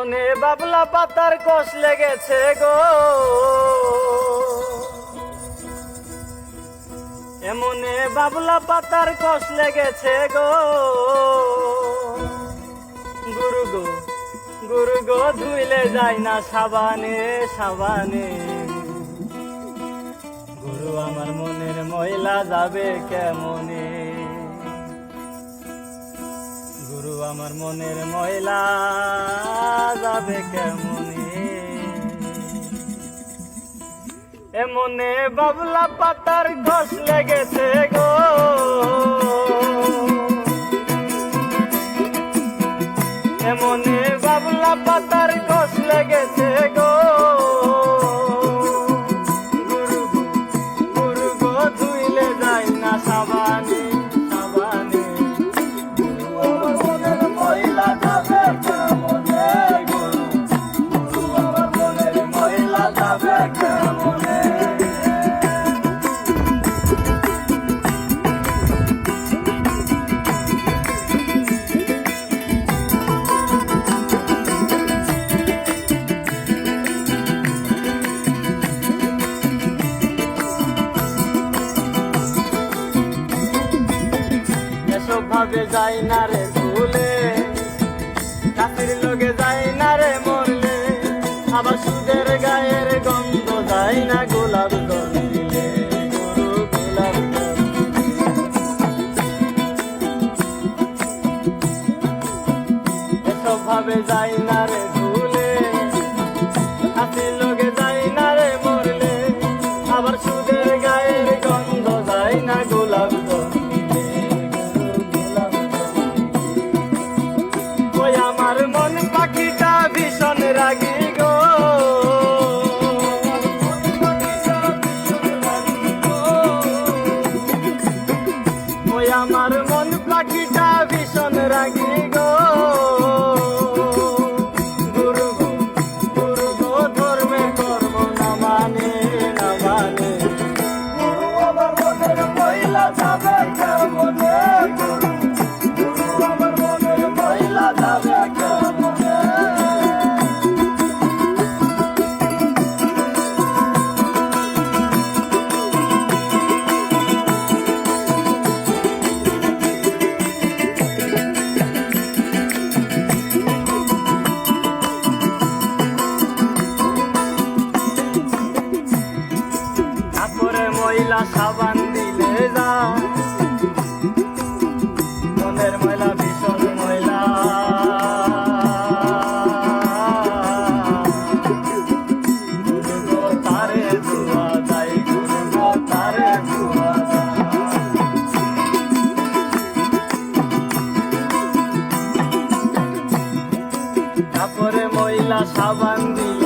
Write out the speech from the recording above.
এমনে বাবলা পাতার কষ লেগেছে গো। এমনে বাবলা পাতার কষ লেগেছে গো। গুরু গো গুরু গো, ধুইলে যায় না সাবানে সাবানে। গুরু, আমার মনের ময়লা যাবে কেমনে? আমার মনের ময়লা যাবে কেমনে? এমনে বাবলা পাতার ঘষ লেগেছে গো। এমনে বাবলা পাতার ঘষ লেগেছে গো। গুরু গুরু গো ধুইলে যায় না সাবানে। ভাবে যাই না রে ভুলে। কাশির লোকে যাই না রে মরলে। আবার সুদের গায়ের গন্ধ যাই না গোলাপ এসব ভাবে যাই না রে ময়লা সাবান দিলে মনের ময়লা ভীষণ ময়লা। তারে ধোয়া সাবান দিলে